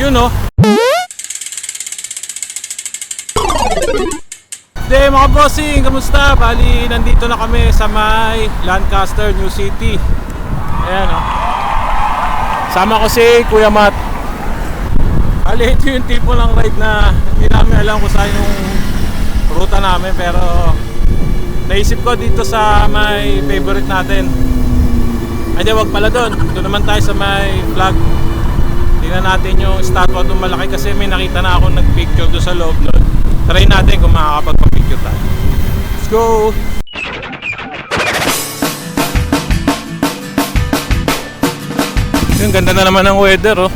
Yun oh. Hindi mga bossing, kamusta? Bali, nandito na kami sa may Lancaster, New City. Ayan oh. Sama ko si Kuya Matt. Bali, ito yung tipo ng ride na hindi namin alam kung saan yung ruta namin pero naisip ko dito sa may favorite natin. Ay, wag pala doon. Doon naman tayo sa may vlog. Tingnan natin yung statwa doon malaki kasi may nakita na ako nagpicture doon sa loob doon. Try natin kung makakapagpa-picture tayo. Let's go! Yung ganda na naman ng weather oh.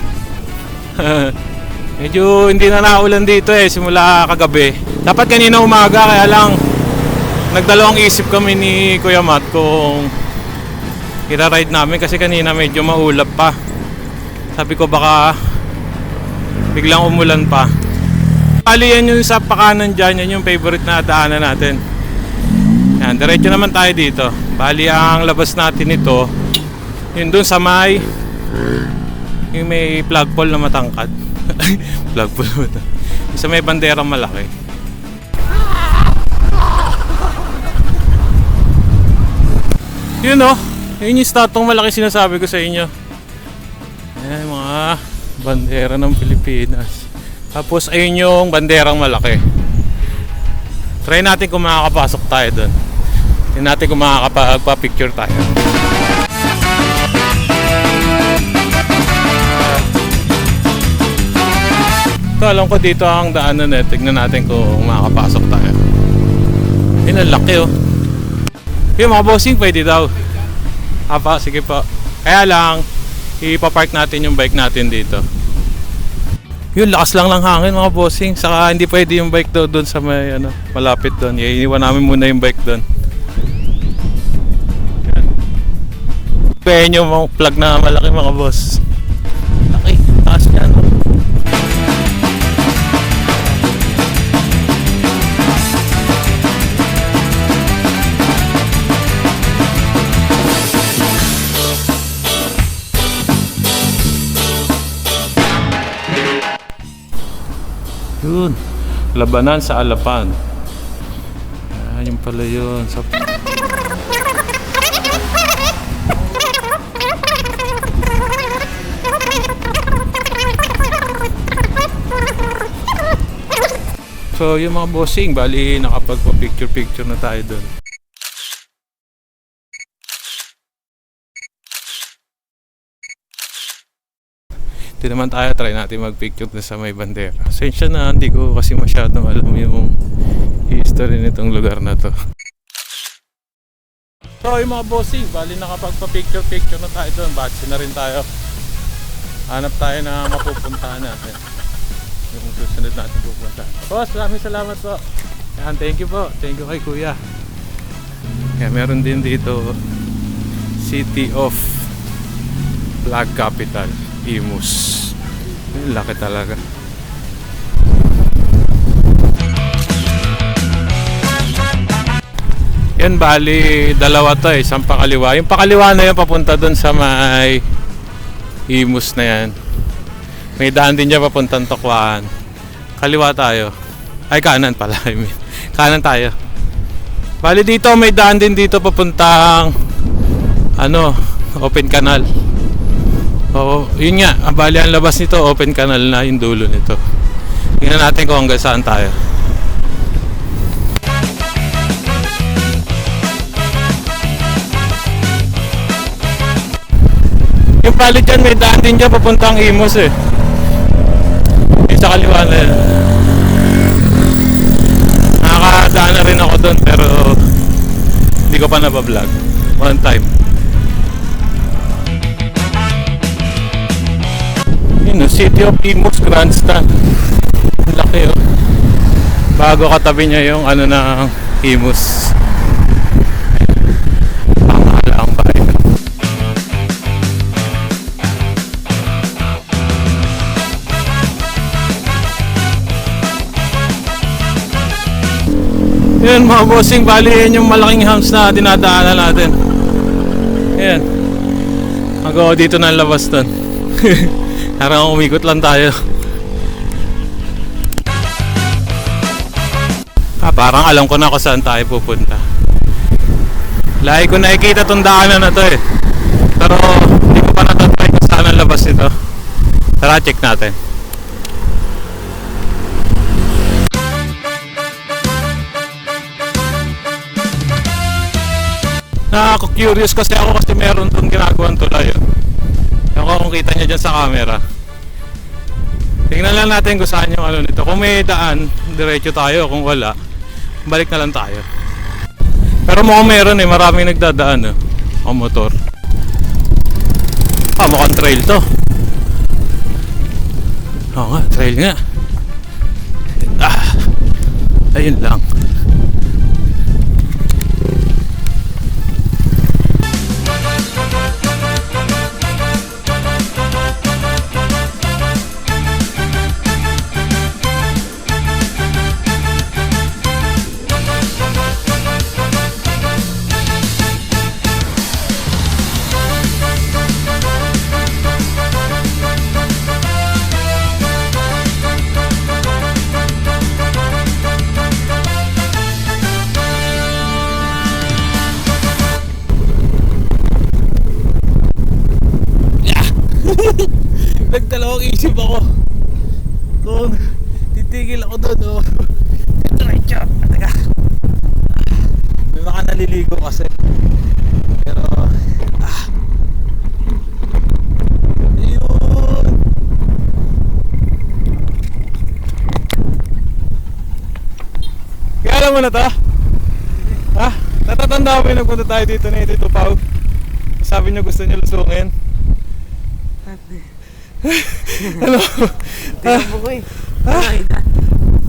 Medyo hindi na naulan dito eh simula kagabi. Dapat kanina umaga kaya lang nagdalawang isip kami ni Kuya Matt kung ira-ride namin kasi kanina medyo maulap pa. Sabi ko baka biglang umulan pa. Bali yan yung sa pakanan dyan, yan yung favorite na daanan natin. Yan, diretso naman tayo dito. Bali ang labas natin ito, yun dun sa may, yung may flagpole na matangkad. flagpole na matangkad. Yung Sa may banderang malaki. Yun oh, yun yung statong malaki sinasabi ko sa inyo. Ayan, mga bandera ng Pilipinas. Tapos ayun yung banderang malaki. Try natin kung makakapasok tayo doon. Tingnan natin kung makakapag-picture tayo. Ito, alam ko dito ang daanan eh. Tignan natin kung makakapasok tayo. Yun, ang laki oh. Yung mga bossing, pwede daw. Apa, sige po. Kaya lang, ipapark natin yung bike natin dito. Yun, lakas lang ng hangin mga bossing. Saka hindi pwede yung bike daw doon sa may ano, malapit doon. Iiwan namin muna yung bike doon. Kaya nyo mga plug na malaki mga boss. Yun. Labanan sa Alapan. Ah, yun pala yun. Sa... So yung mga bossing, bali nakapagpa-picture-picture na tayo doon. Hindi naman tayo try natin mag-picture na sa may bandera. Sensya na, hindi ko kasi masyadong alam yung history nitong lugar na to. So yung mga bossing, bali nakapagpa-picture-picture na tayo doon. Batsi na rin tayo. Hanap tayo na mapupuntahan natin. Yung susunod natin pupunta. Boss, maraming salamat po. Yan, thank you po. Thank you kay kuya. Kaya meron din dito City of Flag Capital, Imus. Laki talaga. Yan bali, dalawa to eh, isang pakaliwa. Yung pakaliwa na yun papunta doon sa may Imus na yan. May daan din dyan papuntang Tokwahan. Kaliwa tayo. Ay, kanan pala. I mean. Kanan tayo. Bali dito, may daan din dito papuntang ano, open canal. Oo, yun nga. Ang Bali, ang labas nito, open canal na yung dulo nito. Tingnan natin kung hanggang saan tayo. Yung pali dyan, may daan din dyan papuntang Imos eh. Yung sa kaliwa na yun. Nakakadaan na rin ako doon pero hindi ko pa nabablog. One time. Yun o, City of Imos Grandstand. Ang laki oh. Bago katabi niya yung ano na bayan. Yan mga bossing, bali yan yung malaking hams na dinadaanan natin. Yan. Mag dito ang labas doon. Parang umikot lang tayo. Ah, parang alam ko na kung saan tayo pupunta. Lagi ko nakikita tong daanan na to eh. Pero hindi ko pa natatry kung saan ang labas nito. Tara, check natin. Nakaka-curious kasi ako kasi meron tong ginagawang tulay. Oh. Ewan ko kung kita niya dyan sa camera. Tingnan lang natin kung saan yung ano nito. Kung may daan, diretso tayo. Kung wala, balik na lang tayo. Pero mukhang meron eh. Maraming nagdadaan eh. Ang motor. Ah, mukhang trail to. Oo nga, trail nga. Ah, ayun lang. Nagdalawang isip ako. Kung titigil ako doon, oh. Diretso. Teka. May mga naliligo kasi. Pero, ah. Ayun. Kaya alam mo na to? Ha? Natatanda ko yung nagpunta tayo dito na dito, Pau. Sabi niyo gusto niyo lusungin. Ano? Tingnan mo ko eh. Ah,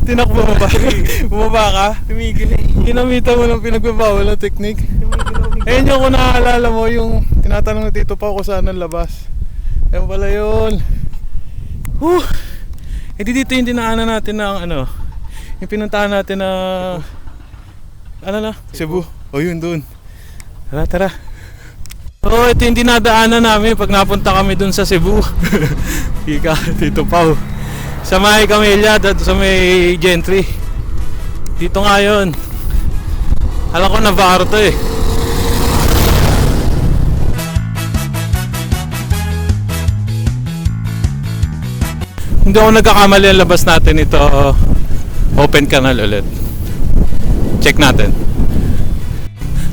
tinakbo mo ba? Bumaba ka? Tumigil eh. Ginamitan mo ng pinagbabawal na technique. Ayun yung kung naaalala mo, yung tinatanong ni Tito Pao kung saan ang labas. Ayun pala yun. Whew. Eh di dito yung dinaanan natin ng ano, yung pinuntahan natin na, ano na, Cebu. O yun dun. Tara, tara. Oo, ito yung dinadaanan namin pag napunta kami dun sa Cebu. Ika, Tito Pao. Sa may Camellia, dito sa may Gentry. Dito nga yun. Alam ko Navarro to eh. Hindi ako nagkakamali ang labas natin ito. Open canal ulit. Check natin.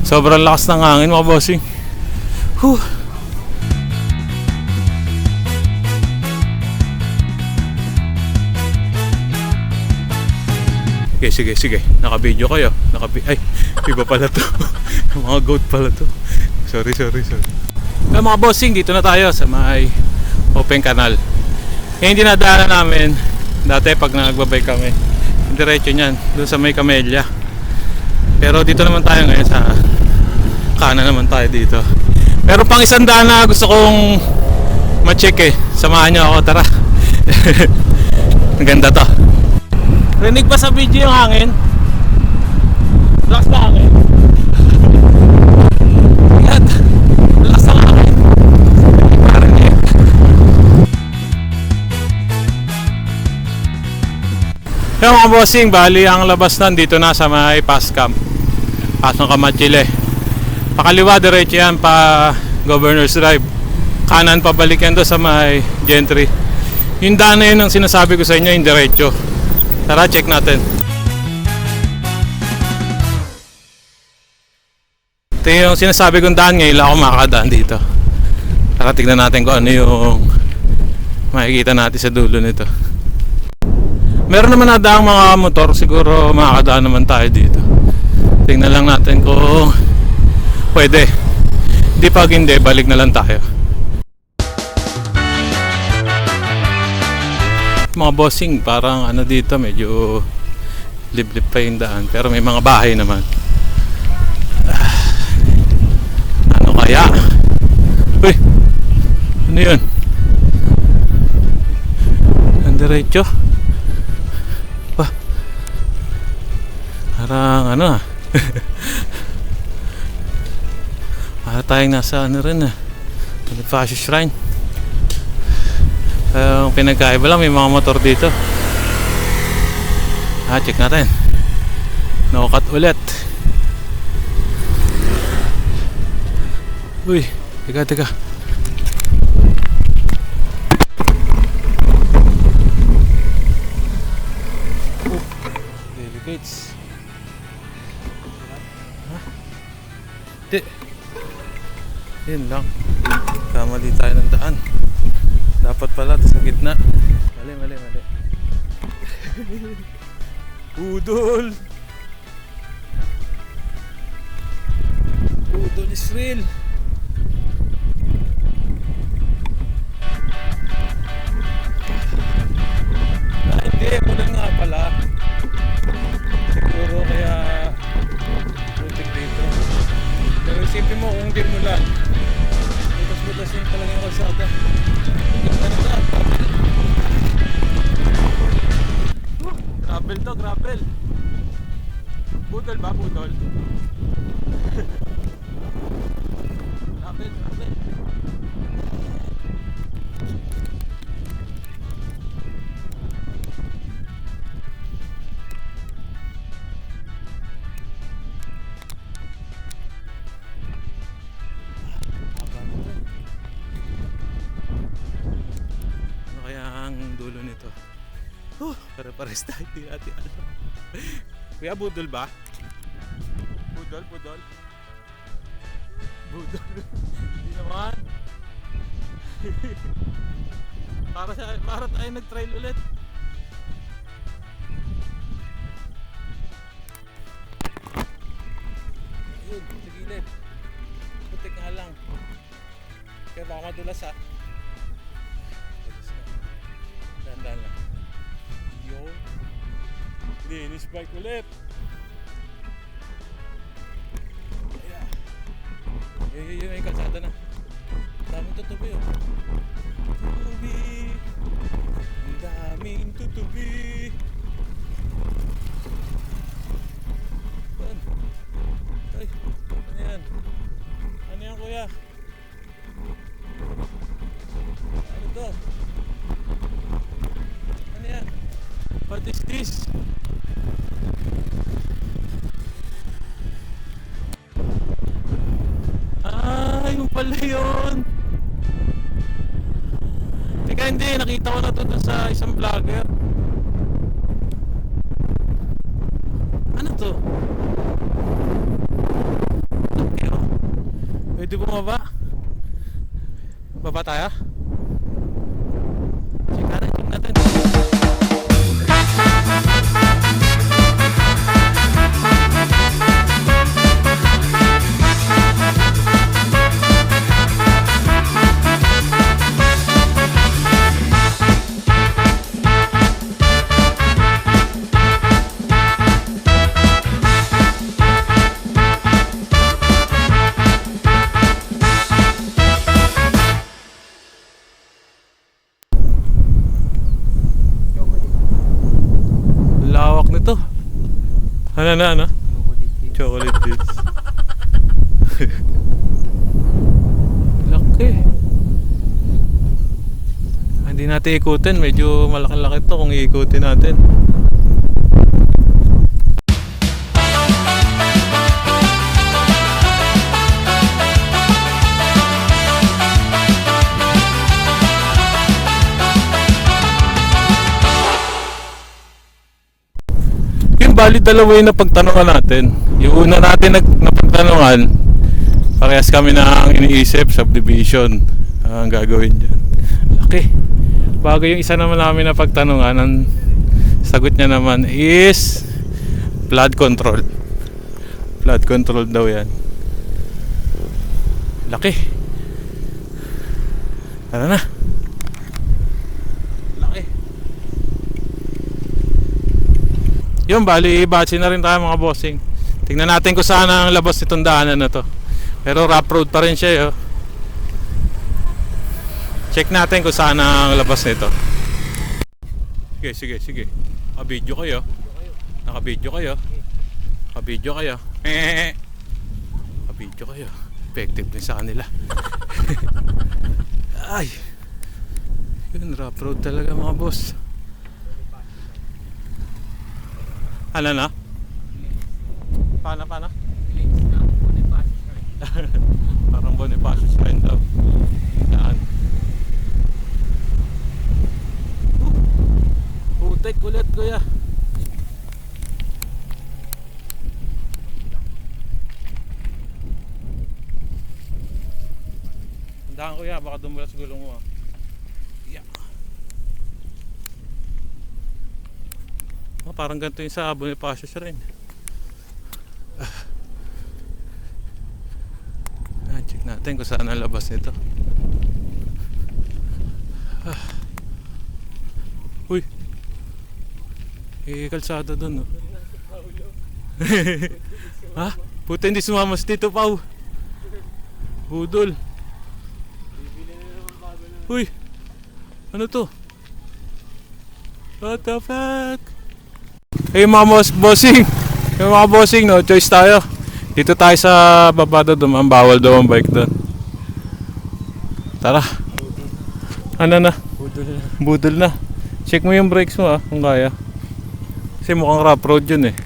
Sobrang lakas ng hangin mga bossing. Whew. Sige, sige, sige. Naka-video kayo. Naka Ay, iba pala to. mga goat pala to. Sorry, sorry, sorry. Kaya mga bossing, dito na tayo sa may open canal. Ngayon dinadaanan namin, dati pag nagbabay kami, diretso niyan, doon sa may Camellia. Pero dito naman tayo ngayon sa kanan naman tayo dito. Pero pang isang daan na gusto kong ma-check eh. Samahan niyo ako, tara. Ang ganda to. Rinig pa sa video yung hangin? Lakas na hangin. Yan. Lakas na hangin. Yun. Yung mga bossing, bali ang labas nandito na sa may Pascam. Pasong Kamachile. Pakaliwa diretso yan pa Governor's Drive. Kanan pabalik yan doon sa may Gentry. Yung daan na yun ang sinasabi ko sa inyo, yung diretso. Tara, check natin. Ito yung sinasabi kong daan ngayon lang ako makakadaan dito. Tara, tignan natin kung ano yung makikita natin sa dulo nito. Meron naman nadaang mga motor, siguro makakadaan naman tayo dito. Tingnan lang natin kung pwede. Di pag hindi, balik na lang tayo. Mga bossing, parang ano dito, medyo liblib pa yung daan. Pero may mga bahay naman. Ah, Ano kaya? Uy! Ano yun? Ang diretso? Pa. Parang ano ah. Para tayong nasa ano rin ah. Bonifacio Shrine. Ang pinagkaiba lang, may mga motor dito. Ah, check natin. No-cut ulit. Uy, teka, teka. Yun lang. Kamali tayo ng daan. Dapat pala sa gitna. Mali, mali, mali. Budol! Budol is real! Ah, hindi, pala. Siguro kaya putik dito. Isipin mo kung hindi mula. Butas-butas yung talagang kalsada. Gravel to, gravel. Budol ba, gravel, gravel. Ang dulo nito? Huh, pare-pares tayo, di natin alam. Kuya, budol ba? Budol, budol. Budol. Hindi naman. para sa para tayo nag-trail ulit. Ayun, sa gilid. Putik nga lang. Kaya baka madulas ha. Bike ulit. Ayan. Yun, yun, yun, yung kalsada na. Daming tutubi oh. Tutubi. Ang daming tutubi. Saan? Ay, ano yan? Ano yan kuya? Ano to? Ano yan? What is? Nakita ko na to dun sa isang vlogger. Ano to? Okay, oh. Pwede bumaba? Ano na, ano? Chocolate bits. Laki. Hindi natin ikutin. Medyo malaki-laki to kung iikutin natin. Bali dalawa yung napagtanungan natin. Yung una natin nag, napagtanungan, parehas kami na ang iniisip, subdivision ang gagawin dyan. Laki. Bago yung isa naman namin napagtanungan, ang sagot niya naman is flood control. Flood control daw yan. Laki. Tara na. Laki. Yun, bali, batsi na rin tayo mga bossing. Tingnan natin kung saan ang labas nitong daanan na to. Pero rough road pa rin siya, yo. Check natin kung saan ang labas nito. Sige, sige, sige. Naka-video kayo. Naka-video kayo. Naka-video kayo. Naka-video kayo. Effective din sa kanila. Ay. Yun, rough road talaga mga boss. Ano na? Paano, paano? Parang Bonifacio Shrine daw. Saan? Putek ulit kuya. Tandaan kuya, baka dumulas gulong mo. ah. Oh, parang ganito yung sa Bonifacio Shrine. Ah, check natin kung saan ang labas nito. Ah. Uy. Eh, kalsada dun, no? ha? Puta, hindi sumama si Tito Pau. Budol. Uy. Ano to? What the fuck? Hey mga boss, bossing. Yung mga bossing, no? Choice tayo. Dito tayo sa babado dumaan. Bawal daw ang bike doon. Tara. Ano na? Budol na. Budol na. Check mo yung brakes mo ah, kung kaya. Kasi mukhang rough road yun eh.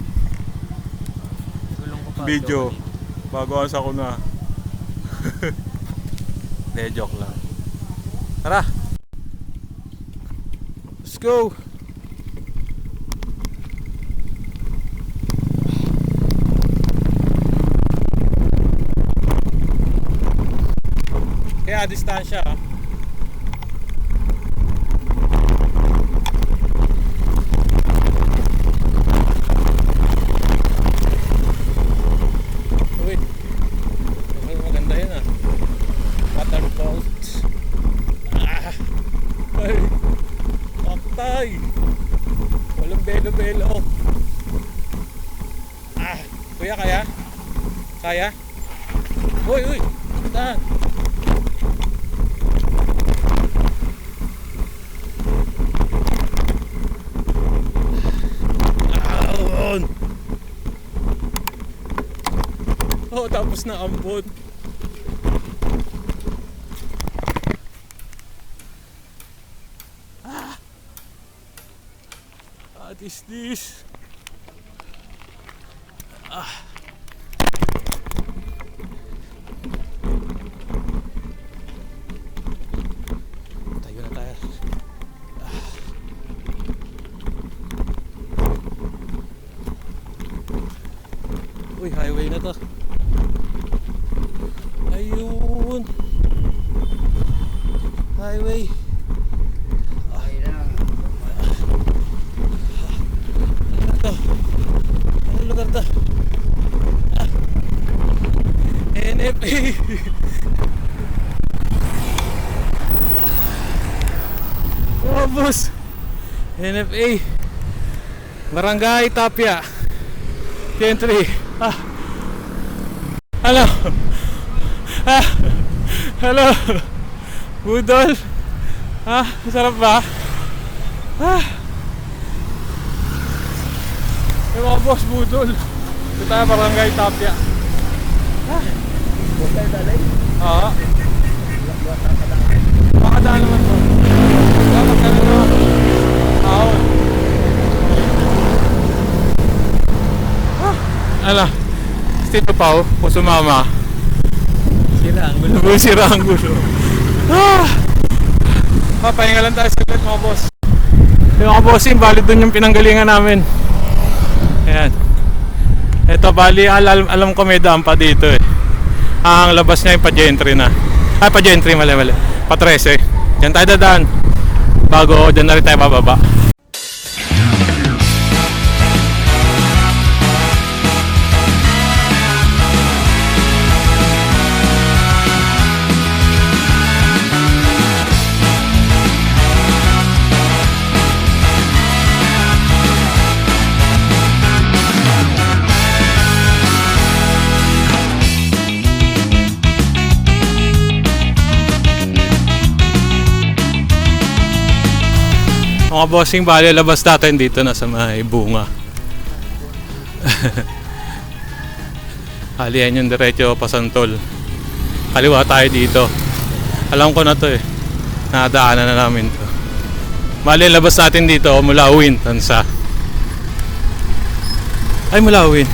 Ko. Video. Bago ako na. Hindi, joke lang. Tara! Let's go! Kaya distansya ah. Uy. Maganda yun ah. Water boat. Ah. Ay. Paktay. Walang belo-belo. Ah. Kuya, kaya? Kaya? Uy, uy. Saan? Ahon. Oh, tapos na ambon. Ah. What is this? Ah. Tayo na tayo. Ah. Uy, highway na to. Ayun. Highway. Okay na. Ano to? Ano? Ah. NFA. oh, boss. NFA. Barangay Tapia. Entry. Ah. Hello. Ah. Hello. Budol. Ah, masarap ba? Ah. Yung mga boss budol. Ito tayo barangay Tapia. Huwag tayo dalay. Oo. Makadaan naman to. Dapat ka na Ahon. Ah. Ala. Tito Pao, kung sumama. Sira ang gulo. Ah! Ah, pahinga lang tayo saglit mga boss. Yung mga bossing, bali dun yung pinanggalingan namin. Ayan. Ito, bali, alam, alam ko may daan pa dito eh. Ang labas niya yung pa-gentry na. Ay, pa-gentry, mali, mali. Pa-13. Diyan tayo dadaan. Bago, dyan na rin tayo bababa. Mga bossing, bali labas natin dito na sa may bunga. Halihan yung diretso pasantol. Kaliwa tayo dito. Alam ko na to eh. Nadaanan na namin to. Bali, labas natin dito mula Uwin, Tansa. Ay, mula Uwin.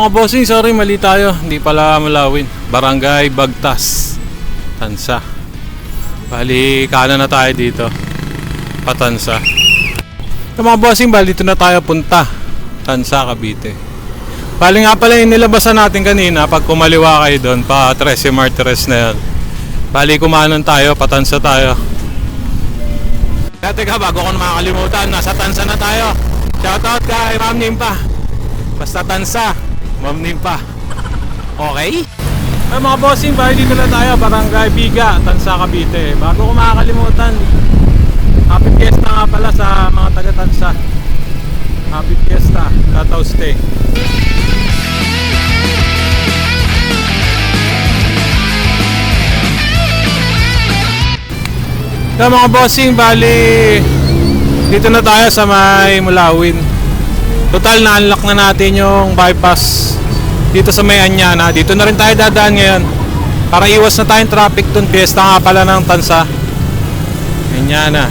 Mga bossing, sorry, mali tayo. Hindi pala Malawin. Barangay Bagtas. Tansa. Bali, kanan na tayo dito. Patansa. Yung mga bossing, bali dito na tayo punta. Tansa, Cavite. Bali nga pala yung nilabasan natin kanina, pag kumaliwa kayo doon, pa 13 Martires na yan. Bali, kumanan tayo, patansa tayo. Dati ka, bago ko na makakalimutan, nasa Tansa na tayo. Shoutout kay Ma'am Nimpa. Basta Tansa, Ma'am Nimpa. Okay? Ay mga bossing, bali dito na tayo, Barangay Biga, Tansa, Cavite. Bago ko makakalimutan, Happy Fiesta nga pala sa mga taga Tansa. Happy Fiesta, Tataw Stay. Kaya mga bossing, bali dito na tayo sa may Mulawin. Total na unlock na natin yung bypass dito sa may Anyana. Dito na rin tayo dadaan ngayon. Para iwas na tayong traffic dun. Fiesta nga pala ng Tansa. Anyana.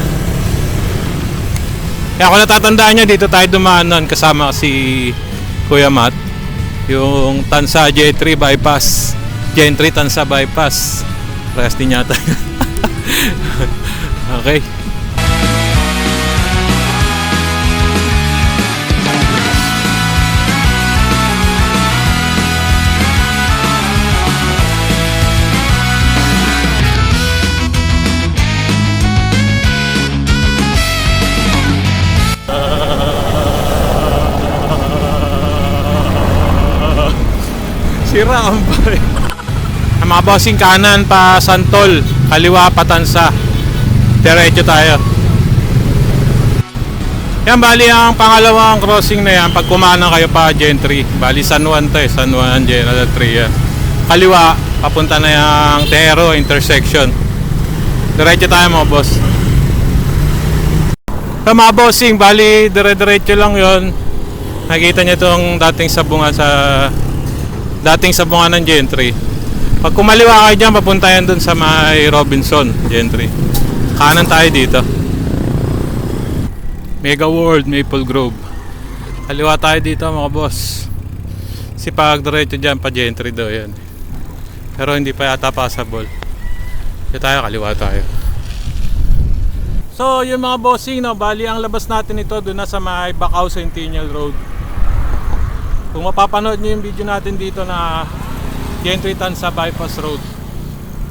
Kaya kung natatandaan nyo, dito tayo dumaan nun kasama si Kuya Matt. Yung Tansa J3 bypass. Gen 3 Tansa bypass. Din yata. okay. Sira ang bay. Ang mga kanan pa Santol, kaliwa pa Tansa. Diretso tayo. Yan bali ang pangalawang crossing na yan pag kumanan kayo pa Gentry. Bali San Juan to eh, San Juan General Tria. Kaliwa, papunta na yung Tero intersection. Diretso tayo mga boss. Sa mga bossing, bali dire-diretso lang yon. Nakikita niyo itong dating sabungan sa dating sabungan ng Gentry. Pag kumaliwa kayo dyan, papunta yan dun sa may Robinson, Gentry. Kanan tayo dito. Mega World, Maple Grove. Kaliwa tayo dito mga boss. Si pag diretso dyan pa Gentry daw yan. Pero hindi pa yata passable. Dito tayo, kaliwa tayo. So, yung mga bossing, no, bali ang labas natin ito doon na sa may Bacau Centennial Road. Kung mapapanood nyo yung video natin dito na Gentry Tansa Bypass Road,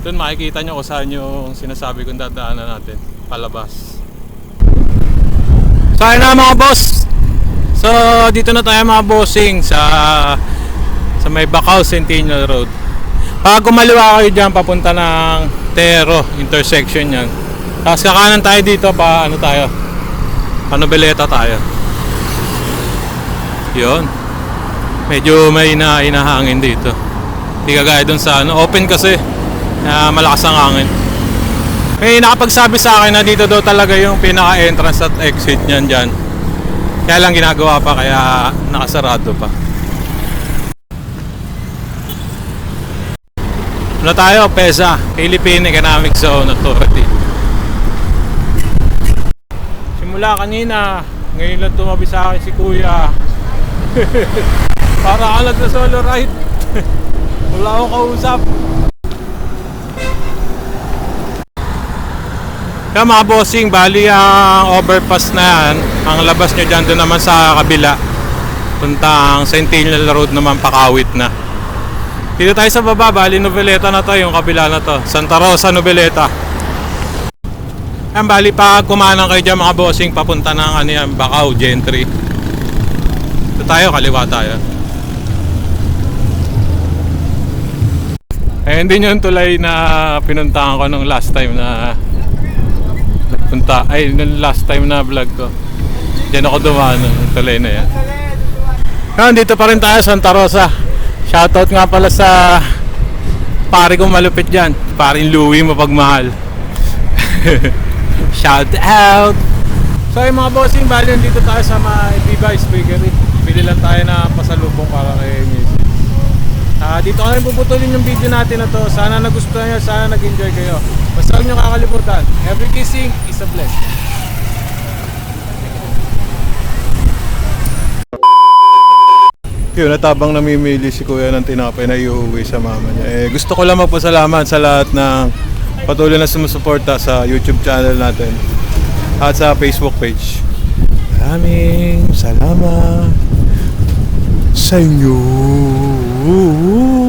doon makikita nyo kung saan yung sinasabi kong dadaanan natin, palabas. So ayun na mga boss. So dito na tayo mga bossing sa sa may Bacau Centennial Road. Pag kumaliwa kayo dyan, papunta ng Tero intersection yan. Tapos kakanan tayo dito pa ano tayo? Panobeleta tayo. Yun. Medyo may na inahangin dito. Hindi kagaya dun sa ano, open kasi. na malakas ang hangin. May nakapagsabi sa akin na dito daw talaga yung pinaka-entrance at exit niyan dyan. Kaya lang ginagawa pa kaya nakasarado pa. Ano tayo? PESA, Philippine Economic Zone Authority. Simula kanina, ngayon lang tumabi sa akin si Kuya. Para ka na solo ride. Wala akong kausap. Kaya mga bossing, bali ang overpass na yan, ang labas nyo dyan doon naman sa kabila. Puntang Centennial Road naman pakawit na. Dito tayo sa baba, bali Noveleta na to, yung kabila na to. Santa Rosa, Noveleta. Yan, bali pag kumanan kayo dyan mga bossing, papunta ng ano yan, Bacau, Gentry. Ito tayo, kaliwa tayo. Ayun din yung tulay na pinuntahan ko nung last time na nagpunta. Ay, nung last time na vlog ko. Diyan ako dumaan ng tulay na yan. Ngayon, dito pa rin tayo, Santa Rosa. Shoutout nga pala sa pare kong malupit dyan. Paring Louie, mapagmahal. Shout out! So yung mga bossing, bali dito tayo sa may Vivice Bakery. Bili lang tayo na pasalubong para kay Ah, dito kami puputulin yung video natin na to. Sana nagustuhan nyo, sana nag-enjoy kayo. Basta huwag nyo kakalimutan. Every kissing is a blessing. Yun, natabang namimili si kuya ng tinapay na iuwi sa mama niya. Eh, gusto ko lang magpasalamat sa lahat ng patuloy na sumusuporta sa YouTube channel natin at sa Facebook page. Maraming salamat sa inyo. Ooh.